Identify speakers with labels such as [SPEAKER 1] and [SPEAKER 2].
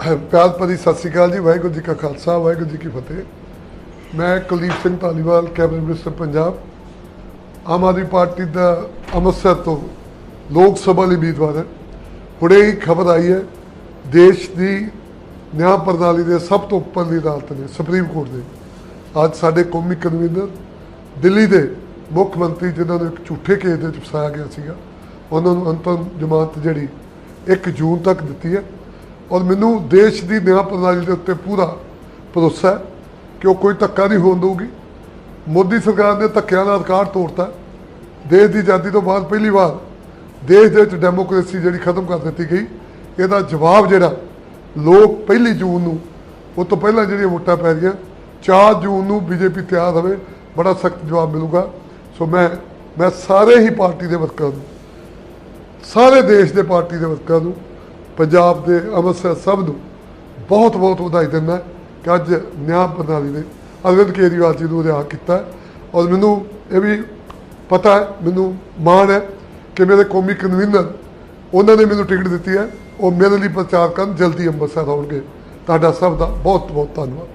[SPEAKER 1] ਪਿਆਰ ਭਰੀ ਸਤਿ ਸ਼੍ਰੀ ਅਕਾਲ ਜੀ, ਵਾਹਿਗੁਰੂ ਜੀ ਕਾ ਖਾਲਸਾ, ਵਾਹਿਗੁਰੂ ਜੀ ਕੀ ਫਤਿਹ। ਮੈਂ Kuldeep Singh Dhaliwal, cabinet minister Punjab. Aam Aadmi party ਦਾ ਅੰਮ੍ਰਿਤਸਰ ਤੋਂ ਲੋਕ ਸਭਾ ਲਈ ਉਮੀਦਵਾਰ ਹੈ। ਹੁਣੇ ਹੀ ਖਬਰ ਆਈ ਹੈ, ਦੇਸ਼ ਦੀ ਨਿਆਂ ਪ੍ਰਣਾਲੀ ਦੇ ਸਭ ਤੋਂ ਉੱਪਰਲੀ ਅਦਾਲਤ ਨੇ, ਸੁਪਰੀਮ ਕੋਰਟ ਦੇ। ਅੱਜ ਸਾਡੇ ਕੌਮੀ ਕਨਵੀਨਰ, ਦਿੱਲੀ ਦੇ ਮੁੱਖ ਮੰਤਰੀ ਜਿਨ੍ਹਾਂ ਨੂੰ ਇੱਕ ਝੂਠੇ ਕੇਸ ਦੇ ਵਿੱਚ ਫਸਾਇਆ ਗਿਆ ਸੀਗਾ, ਉਹਨਾਂ ਨੂੰ ਅੰਤਮ ਜ਼ਮਾਨਤ ਜਿਹੜੀ 1 ਜੂਨ ਤੱਕ ਦਿੱਤੀ ਹੈ। ਔਰ ਮੈਨੂੰ ਦੇਸ਼ ਦੀ ਨਿਆਂ ਪ੍ਰਣਾਲੀ ਦੇ ਉੱਤੇ ਪੂਰਾ ਭਰੋਸਾ ਹੈ ਕਿ ਉਹ ਕੋਈ ਧੱਕਾ ਨਹੀਂ ਹੋਣ ਦਊਗੀ। ਮੋਦੀ ਸਰਕਾਰ ਨੇ ਧੱਕਿਆਂ ਦਾ ਰਿਕਾਰਡ ਤੋੜਤਾ ਦੇਸ਼ ਦੀ ਆਜ਼ਾਦੀ ਤੋਂ ਬਾਅਦ ਪਹਿਲੀ ਵਾਰ ਦੇਸ਼ ਦੇ ਵਿੱਚ ਡੈਮੋਕ੍ਰੇਸੀ ਜਿਹੜੀ ਖਤਮ ਕਰ ਦਿੱਤੀ ਗਈ, ਇਹਦਾ ਜਵਾਬ ਜਿਹੜਾ ਲੋਕ ਪਹਿਲੀ ਜੂਨ ਨੂੰ, ਉਹ ਤੋਂ ਪਹਿਲਾਂ ਜਿਹੜੀਆਂ ਵੋਟਾਂ ਪੈ ਰਹੀਆਂ 4 ਜੂਨ ਨੂੰ ਬੀਜੇਪੀ ਤਿਆਰ ਹੋਵੇ, ਬੜਾ ਸਖਤ ਜਵਾਬ ਮਿਲੂਗਾ। ਸੋ ਮੈਂ ਮੈਂ ਸਾਰੇ ਹੀ ਪਾਰਟੀ ਦੇ ਵਰਕਰਾਂ ਨੂੰ, ਸਾਰੇ ਦੇਸ਼ ਦੇ ਪਾਰਟੀ ਦੇ ਵਰਕਰਾਂ ਨੂੰ ਪੰਜਾਬ ਦੇ ਅੰਮ੍ਰਿਤਸਰ ਸਭ ਨੂੰ ਬਹੁਤ ਬਹੁਤ ਵਧਾਈ ਦਿੰਦਾ ਕਿ ਅੱਜ ਨਿਆਂ ਪ੍ਰਣਾਲੀ ਨੇ ਅਰਵਿੰਦ ਕੇਜਰੀਵਾਲ ਜੀ ਨੂੰ ਰਿਹਾ ਕੀਤਾ ਔਰ ਮੈਨੂੰ ਇਹ ਵੀ ਪਤਾ ਹੈ, ਮੈਨੂੰ ਮਾਣ ਹੈ ਕਿ ਮੇਰੇ ਕੌਮੀ ਕਨਵੀਨਰ ਉਹਨਾਂ ਨੇ ਮੈਨੂੰ ਟਿਕਟ ਦਿੱਤੀ ਹੈ। ਉਹ ਮੇਰੇ ਲਈ ਪ੍ਰਚਾਰ ਕਰਨ ਜਲਦੀ ਅੰਮ੍ਰਿਤਸਰ ਆਉਣਗੇ। ਤੁਹਾਡਾ ਸਭ ਦਾ ਬਹੁਤ ਬਹੁਤ ਧੰਨਵਾਦ।